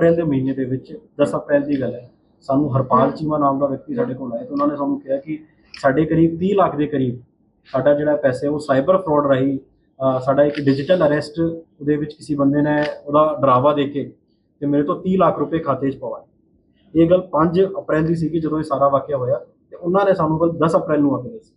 ਅਪ੍ਰੈਲ ਦੇ ਮਹੀਨੇ ਦੇ ਵਿੱਚ 10 ਅਪ੍ਰੈਲ ਦੀ ਗੱਲ ਹੈ ਸਾਨੂੰ ਹਰਪਾਲ ਚੀਮਾ ਨਾਮ ਦਾ ਵਿਅਕਤੀ ਸਾਡੇ ਕੋਲ ਆਇਆ ਤੇ ਉਹਨਾਂ ਨੇ ਸਾਨੂੰ ਕਿਹਾ ਕਿ ਸਾਡੇ ਕਰੀਬ 30 ਲੱਖ ਦੇ ਕਰੀਬ ਸਾਡਾ ਜਿਹੜਾ ਪੈਸੇ ਉਹ ਸਾਈਬਰ ਫਰਾਡ ਰਾਹੀਂ ਸਾਡਾ ਇੱਕ ਡਿਜੀਟਲ ਅਰੈਸਟ ਉਹਦੇ ਵਿੱਚ ਕਿਸੇ ਬੰਦੇ ਨੇ ਉਹਦਾ ਡਰਾਵਾ ਦੇ ਕੇ ਤੇ ਮੇਰੇ ਤੋਂ 30 ਲੱਖ ਰੁਪਏ ਖਾਤੇ 'ਚ ਪਵਾਏ ਇਹ ਗੱਲ 5 ਅਪ੍ਰੈਲ ਦੀ ਸੀਗੀ ਜਦੋਂ ਇਹ ਸਾਰਾ ਵਾਕਿਆ ਹੋਇਆ ਤੇ ਉਹਨਾਂ ਨੇ ਸਾਨੂੰ ਗੱਲ 10 ਅਪ੍ਰੈਲ ਨੂੰ ਆ ਕੇ ਦੱਸੀ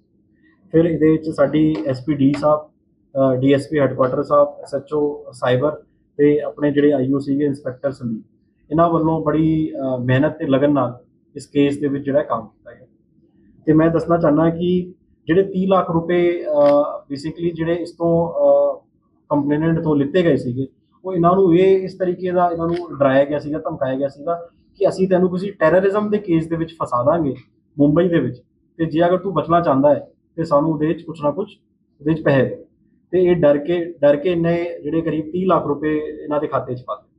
ਫਿਰ ਇਹਦੇ ਵਿੱਚ ਸਾਡੀ ਐਸਪੀਡੀ ਸਾਹਿਬ ਡੀਐਸਪੀ ਹੈੱਡਕੁਆਟਰ ਸਾਹਿਬ ਐਸਐਚਓ ਸਾਈਬਰ ਤੇ ਆਪਣੇ ਜਿਹੜੇ ਆਈਓ ਸੀਗੇ ਇੰਸਪੈਕਟਰ ਸੰਦੀਪ। ਇਹਨਾਂ ਵੱਲੋਂ ਬੜੀ ਮਿਹਨਤ ਤੇ ਲਗਨ ਨਾਲ ਇਸ ਕੇਸ ਦੇ ਵਿੱਚ ਜਿਹੜਾ ਕੰਮ ਕੀਤਾ ਗਿਆ। ਤੇ ਮੈਂ ਦੱਸਣਾ ਚਾਹਨਾ ਕਿ ਜਿਹੜੇ 30 ਲੱਖ ਰੁਪਏ ਬੇਸਿਕਲੀ ਜਿਹੜੇ ਇਸ ਤੋਂ ਕੰਪਲੇਨੈਂਟ ਤੋਂ ਲਿੱਤੇ ਗਏ ਸੀਗੇ, ਉਹ ਇਹਨਾਂ ਨੂੰ ਇਹ ਇਸ ਤਰੀਕੇ ਦਾ ਇਹਨਾਂ ਨੂੰ ਡਰਾਇਆ ਗਿਆ ਸੀਗਾ, ਧਮਕਾਇਆ ਗਿਆ ਸੀਗਾ ਕਿ ਅਸੀਂ ਤੈਨੂੰ ਕਿਸੇ ਟੈਰਰਿਜ਼ਮ ਦੇ ਕੇਸ ਦੇ ਵਿੱਚ ਫਸਾ ਦਾਂਗੇ, ਮੁੰਬਈ ਦੇ ਵਿੱਚ। ਤੇ ਜੇ ਅਗਰ ਤੂੰ ਬਚਣਾ ਚਾਹੁੰਦਾ ਹੈ, ਤੇ ਸਾਨੂੰ ਉਹਦੇ ਵਿੱਚ ਕੁਛ ਨਾ ਕੁਛ, ਉਹਦੇ ਵਿੱਚ ਪੈਸੇ ਦੇ। ਤੇ ਇਹ ਡਰ ਕੇ ਡਰ ਕੇ ਇਹਨੇ ਜਿਹੜੇ ਕਰੀਬ 30 ਲੱਖ ਰੁਪਏ ਇਹਨਾਂ ਦੇ ਖਾਤੇ 'ਚ ਪਾ ਦਿੱਤੇ।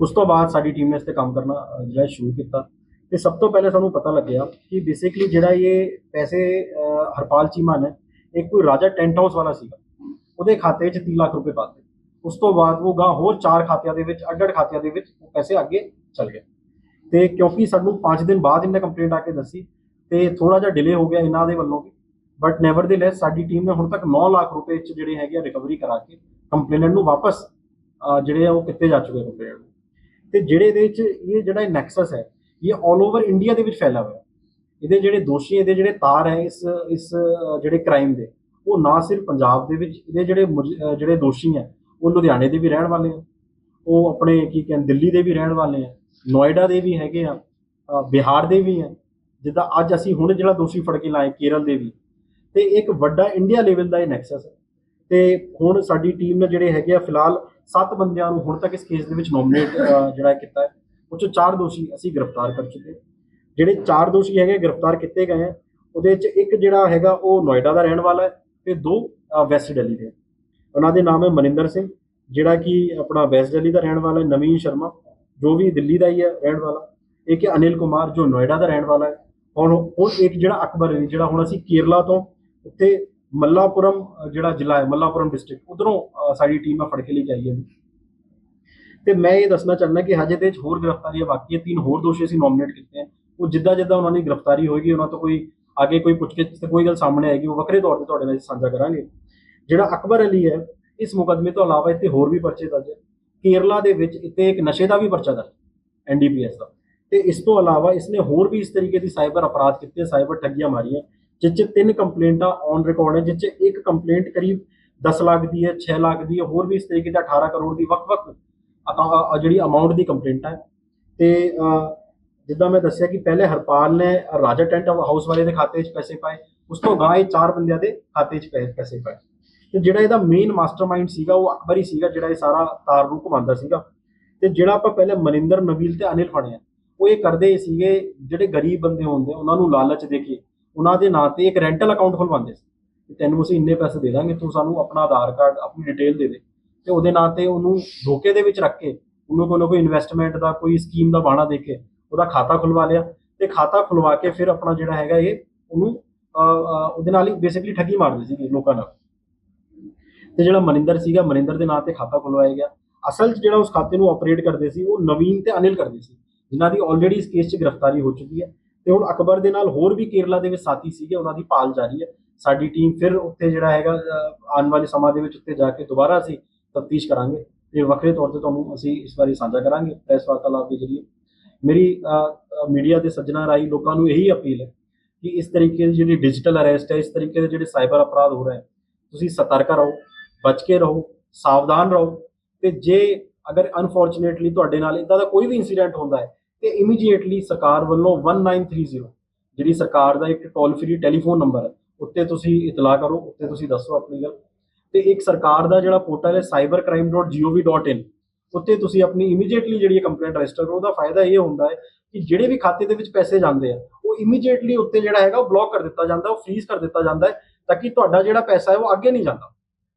ਉਸ ਤੋਂ ਬਾਅਦ ਸਾਡੀ ਟੀਮ ਨੇ ਇਸ ਤੇ ਕੰਮ ਕਰਨਾ ਜਿਹੜਾ ਸ਼ੁਰੂ ਕੀਤਾ। ਤੇ ਸਭ ਤੋਂ ਪਹਿਲੇ ਸਾਨੂੰ ਪਤਾ ਲੱਗਿਆ ਕਿ ਬੇਸਿਕਲੀ ਜਿਹੜਾ ਇਹ ਪੈਸੇ ਹਰਪਾਲ ਚੀਮਾ ਨੇ ਇੱਕ ਕੋਈ ਰਾਜਾ ਟੈਂਟ ਹਾਊਸ ਵਾਲਾ ਸੀਗਾ। ਉਹਦੇ ਖਾਤੇ 'ਚ 30 ਲੱਖ ਰੁਪਏ ਪਾਤੇ ਉਸ ਤੋਂ ਬਾਅਦ ਉਹ ਗਾਂ ਹੋਰ ਚਾਰ ਖਾਤਿਆਂ ਦੇ ਵਿੱਚ, ਅੱਡ-ਅੱਡ ਖਾਤਿਆਂ ਦੇ ਵਿੱਚ ਉਹ ਪੈਸੇ ਅੱਗੇ ਚਲ ਗਏ। ਤੇ ਕਿਉਂਕਿ ਸਾਨੂੰ 5 ਦਿਨ ਬਾਅਦ ਇਹਨੇ ਕੰਪਲੇਂਟ ਆ ਕੇ ਦੱਸੀ ਤੇ ਥੋੜਾ ਜਿਹਾ ਡਿਲੇ ਹੋ ਗਿਆ ਇਹਨਾਂ ਦੇ ਵੱਲੋਂ ਵੀ। ਬਟ ਨੈਵਰਦੇਲੈਸ ਸਾਡੀ ਟੀਮ ਨੇ ਹੁਣ ਤੱਕ 9 ਲੱਖ ਰੁਪਏ ਚ ਜਿਹੜੇ ਹੈਗੇ ਰਿਕਵਰੀ ਕਰਾ ਕੇ ਕੰਪਲੇਨੈਂਟ ਨੂੰ ਵਾਪਸ ਜਿਹੜੇ ਆ ਉਹ ਕਿੱਥੇ ਜਾ ਚੁੱਕੇ ਕੰਪਲੇਨੈਂਟ ਤੇ ਜਿਹੜੇ ਇਹਦੇ ਵਿੱਚ ਇਹ ਜਿਹੜਾ ਨੈਕਸਸ ਹੈ, ਇਹ 올 ਓਵਰ ਇੰਡੀਆ ਦੇ ਵਿੱਚ ਫੈਲਾ ਹੋਇਆ। ਹੈ ਇਹਦੇ ਜਿਹੜੇ ਦੋਸ਼ੀ ਇਹਦੇ ਜਿਹੜੇ ਤਾਰ ਹੈ, ਇਸ ਇਸ, ਜਿਹੜੇ ਕ੍ਰਾਈਮ ਦੇ, ਉਹ ਨਾ ਸਿਰਫ ਪੰਜਾਬ ਦੇ ਵਿੱਚ, ਇਹਦੇ ਜਿਹੜੇ ਜਿਹੜੇ ਦੋਸ਼ੀ ਹੈ, ਉਹ ਲੁਧਿਆਣੇ ਦੇ ਵੀ ਰਹਿਣ ਵਾਲੇ ਆ। ਉਹ ਆਪਣੇ ਕੀ ਕਹਿੰਦੇ ਦਿੱਲੀ ਦੇ ਵੀ ਰਹਿਣ ਵਾਲੇ ਆ, ਨੋਇਡਾ ਦੇ ਵੀ ਹੈਗੇ ਆ ਬਿਹਾਰ ਦੇ ਵੀ ਆ। ਜਿੱਦਾਂ ਅੱਜ ਅਸੀਂ ਹੁਣ ਜਿਹੜਾ ਦੋਸ਼ੀ ਫੜ ਕੇ ਲਾਏ, ਕੇਰਲ ਦੇ ਵੀ। ਤੇ ਇੱਕ ਵੱਡਾ ਇੰਡੀਆ ਲੈਵਲ ਦਾ ਇਹ ਨੈਕਸਸ ਹੈ। ਤੇ ਹੁਣ ਸਾਡੀ ਟੀਮ ਨੇ ਜਿਹੜੇ ਹੈਗੇ ਆ, ਫਿਲਹਾਲ 7 ਬੰਦਿਆਂ ਨੂੰ ਹੁਣ ਤੱਕ ਇਸ ਕੇਸ ਦੇ ਵਿੱਚ ਨੋਮੀਨੇਟ ਜਿਹੜਾ ਕੀਤਾ ਹੈ। ਉਹ 'ਚੋਂ ਚਾਰ ਦੋਸ਼ੀ ਅਸੀਂ ਗ੍ਰਿਫਤਾਰ ਕਰ ਚੁੱਕੇ ਜਿਹੜੇ ਚਾਰ ਦੋਸ਼ੀ ਹੈਗੇ ਗ੍ਰਿਫਤਾਰ ਕੀਤੇ ਗਏ ਆ। ਉਹਦੇ ਵਿੱਚ ਇੱਕ ਜਿਹੜਾ ਹੈਗਾ, ਉਹ ਨੋਇਡਾ ਦਾ ਰਹਿਣ ਵਾਲਾ ਹੈ ਤੇ ਦੋ ਵੈਸਟ ਦਿੱਲੀ ਦੇ ਉਹਨਾਂ ਦੇ ਨਾਮ ਹੈ ਮਨਿੰਦਰ ਸਿੰਘ, ਜਿਹੜਾ ਕਿ ਆਪਣਾ ਵੈਸਟ ਦਿੱਲੀ ਦਾ ਰਹਿਣ ਵਾਲਾ ਹੈ, ਨਵੀਨ ਸ਼ਰਮਾ, ਜੋ ਵੀ ਦਿੱਲੀ ਦਾ ਹੀ ਹੈ, ਰਹਿਣ ਵਾਲਾ। ਇੱਕ ਹੈ ਅਨਿਲ ਕੁਮਾਰ, ਜੋ ਨੋਇਡਾ ਦਾ ਰਹਿਣ ਵਾਲਾ ਹੈ। ਹੁਣ ਹੁਣ ਇੱਕ ਜਿਹੜਾ ਅਕਬਰ ਜਿਹੜਾ ਹੁਣ ਅਸੀਂ ਕੇਰਲਾ ਤੋਂ ਉੱਥੇ ਮੱਲਾਪੁਰਮ ਜਿਹੜਾ ਜ਼ਿਲ੍ਹਾ ਹੈ, ਮੱਲਾਪੁਰਮ ਡਿਸਟ੍ਰਿਕਟ ਉਧਰੋਂ ਸਾਡੀ ਟੀਮ ਆ ਫੜ ਕੇ ਲੈ ਕੇ ਆਈ ਹੈ ਤੇ ਮੈਂ ਇਹ ਦੱਸਣਾ ਚਾਹੁੰਦਾ ਕਿ ਹਜੇ ਦੇ ਵਿੱਚ ਹੋਰ ਗ੍ਰਿਫਤਾਰੀਆਂ ਬਾਕੀ ਹੈ, ਤਿੰਨ ਹੋਰ ਦੋਸ਼ੀ ਅਸੀਂ ਨੋਮੀਨੇਟ ਕੀਤੇ ਹਨ ਉਹ ਜਿੱਦਾਂ ਜਿੱਦਾਂ ਉਹਨਾਂ ਦੀ ਗ੍ਰਿਫਤਾਰੀ ਹੋਏਗੀ, ਉਹਨਾਂ ਤੋਂ ਕੋਈ ਅੱਗੇ ਕੋਈ ਪੁੱਛਗਿੱਛ ਤੇ ਕੋਈ ਗੱਲ ਸਾਹਮਣੇ ਆਏਗੀ, ਉਹ ਵੱਖਰੇ ਤੌਰ ਤੇ ਤੁਹਾਡੇ ਨਾਲ ਸਾਂਝਾ ਕਰਾਂਗੇ। ਜਿਹੜਾ ਅਕਬਰ ਅਲੀ ਹੈ, ਇਸ ਮੁਕਦਮੇ ਤੋਂ ਇਲਾਵਾ ਇੱਥੇ ਹੋਰ ਵੀ ਪਰਚੇ ਦਰਜ ਹੈ। ਕੇਰਲਾ ਦੇ ਵਿੱਚ ਇੱਥੇ ਇੱਕ ਨਸ਼ੇ ਦਾ ਵੀ ਪਰਚਾ ਦਰਜ ਐਨਡੀਪੀਐਸ ਦਾ। ਤੇ ਇਸ ਤੋਂ ਇਲਾਵਾ ਇਸਨੇ ਹੋਰ ਵੀ ਇਸ ਤਰੀਕੇ ਦੀ ਸਾਈਬਰ ਅਪਰਾਧ ਕੀਤੇ, ਸਾਈਬਰ ਠੱਗੀਆਂ ਮਾਰੀਆਂ। ਜਿਸ 'ਚ ਤਿੰਨ ਕੰਪਲੇਂਟਾਂ ਔਨ ਰਿਕਾਰਡ ਹੈ ਜਿਸ 'ਚ ਇੱਕ ਕੰਪਲੇਂਟ ਕਰੀਬ 10 ਲੱਖ ਦੀ ਹੈ 6 ਲੱਖ ਦੀ ਹੈ ਹੋਰ ਵੀ ਇਸ ਤਰੀਕੇ ਦਾ 18 ਕਰੋੜ ਦੀ ਵੱਖ-ਵੱਖ ਅਕਾ- ਜਿਹੜੀ ਅਮਾਉਂਟ ਦੀ ਕੰਪਲੇਂਟਾਂ ਹੈ ਤੇ ਜਿੱਦਾਂ ਮੈਂ ਦੱਸਿਆ ਕਿ ਪਹਿਲੇ ਹਰਪਾਲ ਨੇ ਰਾਜਾ ਟੈਂਟ ਹਾਊਸ ਵਾਲੇ ਦੇ ਖਾਤੇ 'ਚ ਪੈਸੇ ਪਾਏ, ਉਸ ਤੋਂ ਗਾਂ ਇਹ ਚਾਰ ਬੰਦਿਆਂ ਦੇ ਖਾਤੇ 'ਚ ਪੈ- ਪੈਸੇ ਪਾਏ। ਤੇ ਜਿਹੜਾ ਇਹਦਾ ਮੇਨ ਮਾਸਟਰਮਾਈਂਡ ਸੀਗਾ, ਉਹ ਅਕਬਰ ਹੀ ਸੀਗਾ, ਜਿਹੜਾ ਇਹ ਸਾਰਾ ਤਾਰ ਨੂੰ ਘੁਮਾਉਂਦਾ ਸੀਗਾ। ਤੇ ਜਿਹੜਾ ਆਪਾਂ ਪਹਿਲੇ ਮਨਿੰਦਰ ਨਵੀਲ ਤੇ ਅਨਿਲ ਫੜਿਆ ਉਹ ਇਹ ਕਰਦੇ ਸੀਗੇ, ਜਿਹੜੇ ਗਰੀਬ ਬੰਦੇ ਹੁੰਦੇ ਉਹਨਾਂ ਨੂੰ ਲਾਲਚ ਦੇ ਕੇ। ਉਹਨਾਂ ਦੇ ਨਾਂ ਤੇ ਇੱਕ ਰੈਂਟਲ ਅਕਾਊਂਟ ਖੁਲਵਾਉਂਦੇ ਸੀ ਕਿ ਤੈਨੂੰ ਅਸੀਂ ਇੰਨੇ ਪੈਸੇ ਦੇ ਦਾਂਗੇ, ਤੂੰ ਸਾਨੂੰ ਆਪਣਾ ਆਧਾਰ ਕਾਰਡ, ਆਪਣੀ ਡਿਟੇਲ ਦੇ ਦੇ। ਤੇ ਉਹਦੇ ਨਾਂ ਤੇ ਉਹਨੂੰ ਧੋਖੇ ਦੇ ਵਿੱਚ ਰੱਖ ਕੇ ਉਹਨੂੰ ਕੋਈ ਨਾ ਕੋਈ ਇਨਵੈਸਟਮੈਂਟ ਦਾ, ਕੋਈ ਸਕੀਮ ਦਾ ਬਾਣਾ ਦੇ ਕੇ ਉਹਦਾ ਖਾਤਾ ਖੁਲਵਾ ਲਿਆ। ਤੇ ਖਾਤਾ ਖੁਲਵਾ ਕੇ ਫਿਰ ਆਪਣਾ ਜਿਹੜਾ ਹੈਗਾ ਇਹ, ਉਹਨੂੰ ਉਹਦੇ ਨਾਲ ਹੀ ਬੇਸਿਕਲੀ ਠੱਗੀ ਮਾਰਦੇ ਸੀਗੇ ਲੋਕਾਂ ਨਾਲ। ਤੇ ਜਿਹੜਾ ਮਨਿੰਦਰ ਸੀਗਾ, ਮਨਿੰਦਰ ਦੇ ਨਾਂ ਤੇ ਖਾਤਾ ਖੁਲਵਾਇਆ ਗਿਆ। ਅਸਲ 'ਚ ਜਿਹੜਾ ਉਸ ਖਾਤੇ ਨੂੰ ਆਪਰੇਟ ਕਰਦੇ ਸੀ, ਉਹ ਨਵੀਨ ਤੇ ਅਨਿਲ ਕਰਦੇ ਸੀ, ਜਿਨ੍ਹਾਂ ਦੀ ਆਲਰੇਡੀ ਇਸ ਕੇਸ 'ਚ ਗ੍ਰਿਫਤਾਰੀ ਹੋ ਚੁੱਕੀ ਹੈ। ਤੇ ਹੁਣ ਅਕਬਰ ਦੇ ਨਾਲ ਹੋਰ ਵੀ ਕੇਰਲਾ ਦੇ ਵਿੱਚ ਸਾਥੀ ਸੀਗੇ, ਉਹਨਾਂ ਦੀ ਭਾਲ ਜਾਰੀ ਹੈ। ਸਾਡੀ ਟੀਮ ਫਿਰ ਉੱਥੇ ਜਿਹੜਾ ਹੈਗਾ ਆਉਣ ਵਾਲੇ ਸਮਾਂ ਦੇ ਵਿੱਚ ਉੱਥੇ ਜਾ ਕੇ ਦੁਬਾਰਾ ਅਸੀਂ ਤਫਤੀਸ਼ ਕਰਾਂਗੇ ਤੇ ਵੱਖਰੇ ਤੌਰ ਤੇ ਤੁਹਾਨੂੰ ਅਸੀਂ ਇਸ ਬਾਰੇ ਸਾਂਝਾ ਕਰਾਂਗੇ, ਪ੍ਰੈਸ ਵਾਰਤਾਲਾਪ ਦੇ ਜ਼ਰੀਏ। ਮੇਰੀ ਮੀਡੀਆ ਦੇ ਸੱਜਣਾ ਰਾਹੀਂ ਲੋਕਾਂ ਨੂੰ ਇਹੀ ਅਪੀਲ ਹੈ ਕਿ ਇਸ ਤਰੀਕੇ ਦੀ ਜਿਹੜੀ ਡਿਜੀਟਲ ਅਰੈਸਟ ਹੈ, ਇਸ ਤਰੀਕੇ ਦੇ ਜਿਹੜੇ ਸਾਈਬਰ ਅਪਰਾਧ ਹੋ ਰਹੇ ਹੈ, ਤੁਸੀਂ ਸਤਰਕ ਰਹੋ, ਬਚ ਕੇ ਰਹੋ, ਸਾਵਧਾਨ ਰਹੋ ਤੇ ਜੇ ਅਗਰ ਅਨਫੋਰਚੂਨੇਟਲੀ ਤੁਹਾਡੇ ਨਾਲ ਇਦਾਂ ਦਾ ਕੋਈ ਵੀ ਇਨਸੀਡੈਂਟ ਹੁੰਦਾ ਹੈ ਤੇ ਇਮੀਡੀਏਟਲੀ ਸਰਕਾਰ ਵੱਲੋਂ 1930 ਜਿਹੜੀ ਸਰਕਾਰ ਦਾ ਇੱਕ ਟੋਲ ਫ੍ਰੀ ਟੈਲੀਫੋਨ ਨੰਬਰ ਹੈ, ਉੱਤੇ ਤੁਸੀਂ ਇਤਲਾਹ ਕਰੋ, ਉੱਤੇ ਤੁਸੀਂ ਦੱਸੋ ਆਪਣੀ ਗੱਲ। ਤੇ ਇੱਕ ਸਰਕਾਰ ਦਾ ਜਿਹੜਾ ਪੋਰਟਲ ਹੈ cybercrime.gov.in ਉੱਤੇ ਤੁਸੀਂ ਆਪਣੀ ਇਮੀਡੀਏਟਲੀ ਜਿਹੜੀ ਕੰਪਲੇਂਟ ਰਜਿਸਟਰ ਕਰੋ, ਉਹਦਾ ਫਾਇਦਾ ਇਹ ਹੁੰਦਾ ਹੈ ਕਿ ਜਿਹੜੇ ਵੀ ਖਾਤੇ ਦੇ ਵਿੱਚ ਪੈਸੇ ਜਾਂਦੇ ਆ, ਉਹ ਇਮੀਡੀਏਟਲੀ ਉੱਤੇ ਜਿਹੜਾ ਹੈਗਾ, ਉਹ ਬਲੌਕ ਕਰ ਦਿੱਤਾ ਜਾਂਦਾ, ਉਹ ਫ੍ਰੀਜ਼ ਕਰ ਦਿੱਤਾ ਜਾਂਦਾ ਹੈ, ਤਾਂ ਕਿ ਤੁਹਾਡਾ ਜਿਹੜਾ ਪੈਸਾ ਹੈ, ਉਹ ਅੱਗੇ ਨਹੀਂ ਜਾਂਦਾ।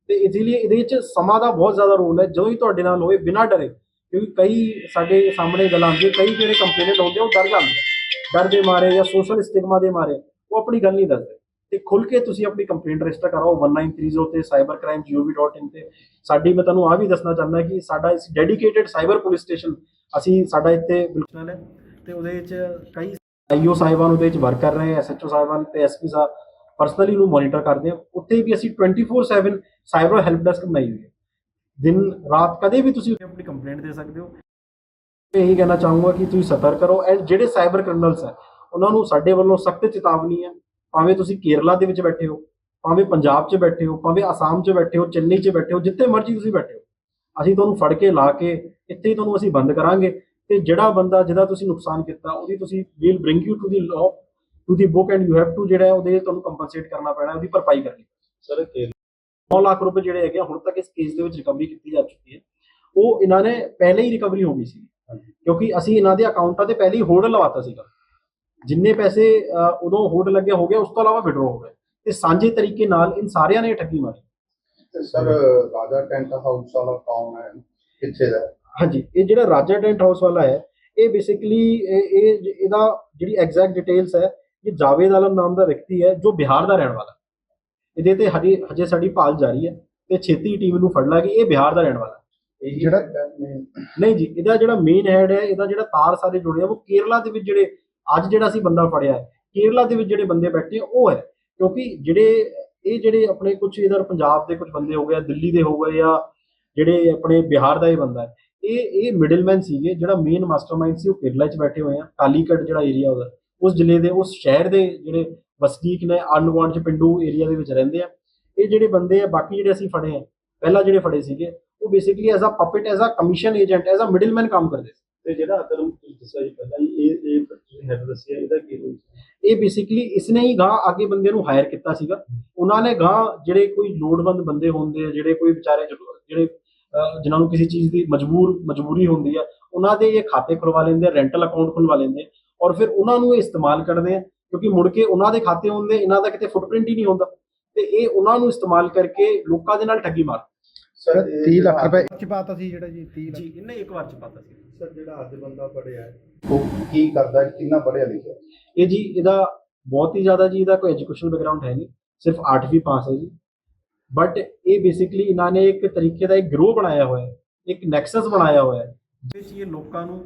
ਤੇ ਇਸ ਲਈ ਇਹਦੇ ਵਿੱਚ ਸਮਾਂ ਦਾ ਬਹੁਤ ਜ਼ਿਆਦਾ ਰੋਲ ਹੈ, ਜਦੋਂ ਹੀ ਤੁਹਾਡੇ ਨਾਲ ਹੋਏ, ਬਿਨਾਂ ਡਰੇ ਕਿਉਂਕਿ ਕਈ ਸਾਡੇ ਸਾਹਮਣੇ ਗੱਲਾਂ ਆਉਂਦੀਆਂ ਕਈ ਜਿਹੜੇ ਕੰਪਲੇਨਟ ਹੁੰਦੇ ਉਹ ਡਰ ਜਾਂਦੇ ਆ। ਡਰ ਦੇ ਮਾਰੇ ਜਾਂ ਸੋਸ਼ਲ ਸਟਿਗਮਾ ਦੇ ਮਾਰੇ, ਉਹ ਆਪਣੀ ਗੱਲ ਨਹੀਂ ਦੱਸਦੇ। ਤੇ ਖੁੱਲ ਕੇ ਤੁਸੀਂ ਆਪਣੀ ਕੰਪਲੇਂਟ ਰਜਿਸਟਰ ਕਰਾਓ 1930 ਤੇ cybercrime.gov.in ਤੇ। ਸਾਡੀ ਮੈਂ ਤੁਹਾਨੂੰ ਆ ਵੀ ਦੱਸਣਾ ਚਾਹੁੰਦਾ ਕਿ ਸਾਡਾ ਇਸ ਡੈਡੀਕੇਟਿਡ ਸਾਈਬਰ ਪੁਲਿਸ ਸਟੇਸ਼ਨ ਅਸੀਂ ਸਾਡਾ ਇੱਥੇ ਬਿਲਕੁਲ ਹੈ। ਤੇ ਉਹਦੇ ਵਿੱਚ ਕਈ ਆਈਓ ਸਾਹਿਬਾਨ ਉਹਦੇ ਵਿੱਚ ਵਰਕ ਕਰ ਰਹੇ ਐਸਐਚਓ ਸਾਹਿਬਾਨ ਤੇ ਐਸਪੀ ਸਾਹਿਬ ਪਰਸਨਲੀ ਨੂੰ ਮੋਨੀਟਰ ਕਰਦੇ ਆ। ਉੱਥੇ ਵੀ ਅਸੀਂ 24/7 ਸਾਈਬਰ ਹੈਲਪ ਡੈਸਕ ਬਣਾਈ ਹੋਈ ਹੈ। ਦਿਨ ਰਾਤ ਕਦੇ ਵੀ ਤੁਸੀਂ ਆਪਣੀ ਕੰਪਲੇਂਟ ਦੇ ਸਕਦੇ ਹੋ। ਮੈਂ ਇਹੀ ਕਹਿਣਾ ਚਾਹੂੰਗਾ ਕਿ ਤੁਸੀਂ ਸਤਰ ਕਰੋ। ਐਂਡ ਜਿਹੜੇ ਸਾਈਬਰ ਕ੍ਰਿਮੀਨਲਸ ਹੈ, ਉਹਨਾਂ ਨੂੰ ਸਾਡੇ ਵੱਲੋਂ ਸਖਤ ਚੇਤਾਵਨੀ ਹੈ। ਭਾਵੇਂ ਤੁਸੀਂ ਕੇਰਲਾ ਦੇ ਵਿੱਚ ਬੈਠੇ ਹੋ, ਭਾਵੇਂ ਪੰਜਾਬ 'ਚ ਬੈਠੇ ਹੋ, ਭਾਵੇਂ ਆਸਾਮ 'ਚ ਬੈਠੇ ਹੋ, ਚੇਨਈ 'ਚ ਬੈਠੇ ਹੋ, ਜਿੱਥੇ ਮਰਜ਼ੀ ਤੁਸੀਂ ਬੈਠੇ ਹੋ। ਅਸੀਂ ਤੁਹਾਨੂੰ ਫੜ ਕੇ ਲਾ ਕੇ ਇੱਥੇ ਹੀ ਤੁਹਾਨੂੰ ਅਸੀਂ ਬੰਦ ਕਰਾਂਗੇ ਤੇ ਜਿਹੜਾ ਬੰਦਾ ਜਿਹਦਾ ਤੁਸੀਂ ਨੁਕਸਾਨ ਕੀਤਾ, ਉਹਦੀ ਤੁਸੀਂ we'll bring you to the law to the book and you have to ਜਿਹੜਾ ਉਹਦੇ ਤੁਹਾਨੂੰ ਕੰਪਨਸੇਟ ਕਰਨਾ ਪੈਣਾ, ਉਹਦੀ ਭਰਪਾਈ ਕਰਨੀ। ਸਰ 9 ਲੱਖ ਰੁਪਏ ਜਿਹੜੇ ਹੈਗੇ ਹੁਣ ਤੱਕ ਇਸ ਕੇਸ ਦੇ ਵਿੱਚ ਰਿਕਵਰੀ ਕੀਤੀ ਜਾ ਚੁੱਕੀ ਹੈ। ਉਹ ਇਹਨਾਂ ਨੇ ਪਹਿਲੇ ਹੀ ਰਿਕਵਰੀ ਹੋ ਗਈ ਸੀ। ਕਿਉਂਕਿ ਅਸੀਂ ਇਹਨਾਂ ਦੇ ਅਕਾਊਂਟਾਂ ਤੇ ਪਹਿਲੇ ਹੀ ਹੋਲਡ ਲਵਾਤਾ ਸੀਗਾ। ਜਿੰਨੇ ਪੈਸੇ ਉਦੋਂ ਹੋਲਡ ਲੱਗਿਆ ਹੋ ਗਿਆ ਉਸ ਤੋਂ ਇਲਾਵਾ ਵਿਡਰੋ ਹੋ ਗਏ ਤੇ ਸਾਂਝੇ ਤਰੀਕੇ ਨਾਲ ਇਨ ਸਾਰਿਆਂ ਨੇ ਠੱਗੀ ਮਾਰੀ। ਸਰ ਰਾਜਾ ਟੈਂਟ ਹਾਊਸ ਵਾਲਾ ਕੌਣ ਹੈ? ਕਿੱਥੇ ਦਾ? ਹਾਂਜੀ ਇਹ ਜਿਹੜਾ ਰਾਜਾ ਟੈਂਟ ਹਾਊਸ ਵਾਲਾ ਹੈ ਇਹ ਬੇਸਿਕਲੀ ਇਹ ਇਹ- ਇਹਦਾ ਜਿਹੜੀ ਐਗਜ਼ੈਕਟ ਡਿਟੇਲਸ ਹੈ ਇਹ ਜਾਵੇਦ ਆਲਮ ਨਾਮ ਦਾ ਵਿਅਕਤੀ ਹੈ ਜੋ ਬਿਹਾਰ ਦਾ ਰਹਿਣ ਵਾਲਾ ਇਹਦੇ ਤੇ ਹਜੇ ਹਜੇ ਸਾਡੀ ਭਾਲ ਜਾਰੀ ਹੈ ਤੇ ਛੇਤੀ ਟੀਮ ਨੂੰ ਫੜ ਲਾਂਗੇ ਇਹ ਬਿਹਾਰ ਦਾ ਰਹਿਣ ਵਾਲਾ ਜਿਹੜਾ-? ਨਹੀਂ ਜੀ ਇਹਦਾ ਜਿਹੜਾ ਮੇਨ ਹੈਡ ਹੈ ਇਹਦਾ ਜਿਹੜਾ ਤਾਰ ਸਾਰੇ ਜੁੜੇ ਆ ਉਹ ਕੇਰਲਾ ਦੇ ਵਿੱਚ ਜਿਹੜੇ ਅੱਜ ਜਿਹੜਾ ਅਸੀਂ ਬੰਦਾ ਫੜਿਆ ਹੈ ਕੇਰਲਾ ਦੇ ਵਿੱਚ ਜਿਹੜੇ ਬੰਦੇ ਬੈਠੇ ਆ ਉਹ ਹੈ ਕਿਉਂਕਿ ਜਿਹੜੇ ਇਹ ਜਿਹੜੇ ਆਪਣੇ ਕੁਝ ਇਧਰ ਪੰਜਾਬ ਦੇ ਕੁਝ ਬੰਦੇ ਹੋ ਗਏ ਆ, ਦਿੱਲੀ ਦੇ ਹੋ ਗਏ ਜਾਂ ਜਿਹੜੇ ਆਪਣੇ ਬਿਹਾਰ ਦਾ ਇਹ ਬੰਦਾ ਹੈ ਇਹ ਇਹ ਮਿਡਲਮੈਨ ਸੀਗੇ ਜਿਹੜਾ ਮੇਨ ਮਾਸਟਰਮਾਈਂਡ ਸੀ ਉਹ ਕੇਰਲਾ 'ਚ ਬੈਠੇ ਹੋਏ ਆ ਕਾਲੀਕਟ ਜਿਹੜਾ ਏਰੀਆ ਉਹਦਾ ਉਸ ਜ਼ਿਲ੍ਹੇ ਦੇ ਉਸ ਸ਼ਹਿਰ ਦੇ ਜਿਹੜੇ ਵਸਨੀਕ ਨੇ ਅਨਵਾਂਟ ਚ ਪਿੰਡੂ ਏਰੀਆ ਦੇ ਵਿੱਚ ਰਹਿੰਦੇ ਆ। ਇਹ ਜਿਹੜੇ ਬੰਦੇ ਆ ਬਾਕੀ ਜਿਹੜੇ ਅਸੀਂ ਫੜੇ ਆ ਪਹਿਲਾਂ ਜਿਹੜੇ ਫੜੇ ਸੀਗੇ ਉਹ basically as a puppet as a commission agent as a middleman ਕੰਮ ਕਰਦੇ ਸੀ। ਤੇ ਜਿਹੜਾ ਅਦਰ ਤੁਸੀਂ ਦੱਸਿਆ ਜੀ ਪਹਿਲਾਂ ਇਹ ਇਹ ਤੁਸੀਂ ਹੈਡ ਦੱਸਿਆ ਇਹਦਾ ਕੀ ਰੋਲ ਇਹ ਬੇਸਿਕਲੀ ਇਸਨੇ ਹੀ ਗਾਂ ਅੱਗੇ ਬੰਦੇ ਨੂੰ ਹਾਇਰ ਕੀਤਾ ਸੀਗਾ। ਉਹਨਾਂ ਨੇ ਗਾਂ ਜਿਹੜੇ ਕੋਈ ਲੋੜਵੰਦ ਬੰਦੇ ਹੁੰਦੇ ਆ ਜਿਹੜੇ ਕੋਈ ਵਿਚਾਰੇ ਜਿਹੜੇ ਜਿਨ੍ਹਾਂ ਨੂੰ ਕਿਸੇ ਚੀਜ਼ ਦੀ ਮਜਬੂਰ ਮਜਬੂਰੀ ਹੁੰਦੀ ਆ ਉਹਨਾਂ ਦੇ ਇਹ ਖਾਤੇ ਖੁਲਵਾ ਲੈਂਦੇ ਆ ਰੈਂਟਲ ਅਕਾਊਂਟ ਖੁਲਵਾ ਲੈਂਦੇ ਆ ਔਰ ਫਿਰ ਉਹਨਾਂ ਨੂੰ ਇਹ ਇਸਤੇਮਾਲ ਕਰਦੇ ਆ। ਕਿਉਂਕਿ ਮੁੜ ਕੇ ਉਹਨਾਂ ਦੇ ਖਾਤੇ ਹੁੰਦੇ ਇਹਨਾਂ ਦਾ ਕਿਤੇ ਫੁੱਟਪ੍ਰਿੰਟ ਹੀ ਨਹੀਂ ਹੁੰਦਾ। ਤੇ ਇਹ ਉਹਨਾਂ ਨੂੰ ਇਸਤੇਮਾਲ ਕਰਕੇ ਲੋਕਾਂ ਦੇ ਨਾਲ ਠੱਗੀ ਮਾਰ। ਸਰ ਸਰ ਇਹ 30 ਲੱਖ ਰੁਪਏ ਚ ਪਾਤਾ ਸੀ ਜਿਹੜਾ ਜੀ 30 ਲੱਖ। ਜੀ ਇਹਨੇ ਇੱਕ ਵਾਰ ਚ ਪਾਤਾ ਸੀ। ਸਰ ਜਿਹੜਾ ਅੱਜ ਬੰਦਾ ਫੜਿਆ ਹੈ ਉਹ ਕੀ ਕਰਦਾ ਕਿੰਨਾ ਪੜਿਆ ਲਿਖਿਆ ਇਹ ਜੀ ਇਹਦਾ ਬਹੁਤ ਹੀ ਜ਼ਿਆਦਾ ਜੀ ਇਹਦਾ ਕੋਈ ਐਜੂਕੇਸ਼ਨ ਬੈਕਗ੍ਰਾਉਂਡ ਹੈ ਨਹੀਂ। ਸਿਰਫ 8ਵੀਂ ਪਾਸ ਹੈ ਜੀ। ਬਟ ਇਹ ਬੇਸਿਕਲੀ ਇਹਨਾਂ ਨੇ ਇੱਕ ਤਰੀਕੇ ਦਾ ਇੱਕ ਗਰੋਹ ਬਣਾਇਆ ਹੋਇਆ ਹੈ ਇੱਕ ਨੈਕਸਸ ਬਣਾਇਆ ਹੋਇਆ ਹੈ। ਜਿਸ ਵਿੱਚ ਇਹ ਲੋਕਾਂ ਨੂੰ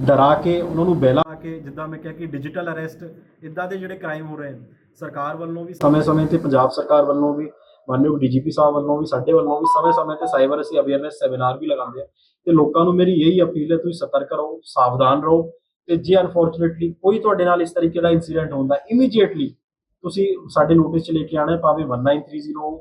ਡਰਾ ਕੇ ਉਹਨਾਂ ਨੂੰ ਬਹਿਲਾ ਕੇ ਜਿੱਦਾਂ ਮੈਂ ਕਿਹਾ ਕਿ ਡਿਜੀਟਲ ਅਰੈਸਟ ਇਦਾਂ ਦੇ ਜਿਹੜੇ ਕ੍ਰਾਈਮ ਹੋ ਰਹੇ ਨੇ, ਸਰਕਾਰ ਵੱਲੋਂ ਵੀ, ਸਮੇਂ-ਸਮੇਂ ਤੇ ਪੰਜਾਬ ਸਰਕਾਰ ਵੱਲੋਂ ਵੀ, ਮਾਨਯੋਗ ਡੀਜੀਪੀ ਸਾਹਿਬ ਵੱਲੋਂ ਵੀ, ਸਾਡੇ ਵੱਲੋਂ ਵੀ, ਸਮੇਂ-ਸਮੇਂ ਤੇ ਸਾਈਬਰ ਅਸੀਂ ਅਵੇਅਰਨੈਸ ਸੈਮੀਨਾਰ ਵੀ ਲਗਾਉਂਦੇ ਆ ਤੇ ਲੋਕਾਂ ਨੂੰ ਮੇਰੀ ਇਹੀ ਅਪੀਲ ਹੈ, ਤੁਸੀਂ ਸਤਰਕ ਰਹੋ, ਸਾਵਧਾਨ ਰਹੋ ਤੇ ਜੇ ਅਨਫੋਰਚੂਨੇਟਲੀ ਕੋਈ ਤੁਹਾਡੇ ਨਾਲ ਇਸ ਤਰੀਕੇ ਦਾ ਇਨਸੀਡੈਂਟ ਹੁੰਦਾ ਇਮੀਡੀਏਟਲੀ ਤੁਸੀਂ ਸਾਡੇ ਨੋਟਿਸ 'ਚ ਲੈ ਕੇ ਆਣਾ ਹੈ, ਭਾਵੇਂ 1930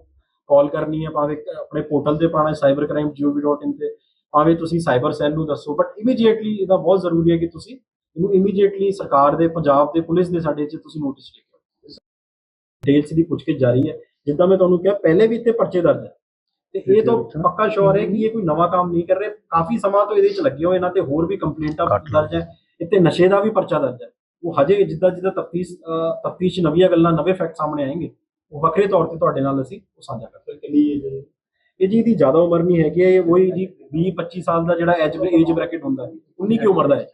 ਕਾਲ ਕਰਨੀ ਹੈ, ਭਾਵੇਂ ਆਪਣੇ ਪੋਰਟਲ ਤੇ ਪਾਣਾ cybercrime.gov.in ਤੇ। ਭਾਵੇਂ ਤੁਸੀਂ ਸਾਈਬਰ ਸੈੱਲ ਨੂੰ ਦੱਸੋ ਬਟ ਇਮੀਡੀਏਟਲੀ ਇਹਦਾ ਬਹੁਤ ਜ਼ਰੂਰੀ ਹੈ ਕਿ ਤੁਸੀਂ ਇਹਨੂੰ ਇਮੀਡੀਏਟਲੀ ਸਰਕਾਰ ਦੇ ਪੰਜਾਬ ਦੇ ਪੁਲਿਸ ਦੇ ਸਾਡੇ 'ਚ ਤੁਸੀਂ ਨੋਟਿਸ ਲੈ ਕੇ ਡਿਟੇਲਸ ਦੀ ਪੁੱਛਗਿੱਛ ਜਾਰੀ ਹੈ। ਜਿੱਦਾਂ ਮੈਂ ਤੁਹਾਨੂੰ ਕਿਹਾ ਪਹਿਲੇ ਵੀ ਇੱਥੇ ਪਰਚੇ ਦਰਜ ਹੈ। ਤੇ ਇਹ ਤਾਂ ਪੱਕਾ ਸ਼ੋਰ ਹੈ ਕਿ ਇਹ ਕੋਈ ਨਵਾਂ ਕੰਮ ਨਹੀਂ ਕਰ ਰਹੇ। ਕਾਫੀ ਸਮਾਂ ਤੋਂ ਇਹਦੇ 'ਚ ਲੱਗੇ ਹੋਏ ਇਹਨਾਂ ਤੇ ਹੋਰ ਵੀ ਕੰਪਲੇਂਟਾਂ ਦਰਜ ਹੈ। ਇੱਥੇ ਨਸ਼ੇ ਦਾ ਵੀ ਪਰਚਾ ਦਰਜ ਹੈ। ਉਹ ਹਜੇ ਜਿੱਦਾਂ ਜਿੱਦਾਂ ਤਫਤੀਸ਼ ਤਫਤੀਸ਼ ਨਵੀਆਂ ਗੱਲਾਂ ਨਵੇਂ ਫੈਕਟ ਸਾਹਮਣੇ ਆਏਂਗੇ ਉਹ ਵੱਖਰੇ ਤੌਰ ਤੇ ਤੁਹਾਡੇ ਨਾਲ ਅਸੀਂ ਉਹ ਸਾਂਝਾ ਕਰਾਂਗੇ ਸਰ ਕਿੰਨੀ ਇਹ ਜੀ ਇਹਦੀ ਜ਼ਿਆਦਾ ਉਮਰ ਨਹੀਂ ਹੈਗੀ, ਇਹ ਉਹੀ ਜੀ 20 25 ਸਾਲ ਦਾ ਜਿਹੜਾ ਐਜ ਏਜ ਬ੍ਰੈਕਟ ਹੁੰਦਾ ਹੈ 19 ਕੀ ਉਮਰ ਦਾ ਹੈ?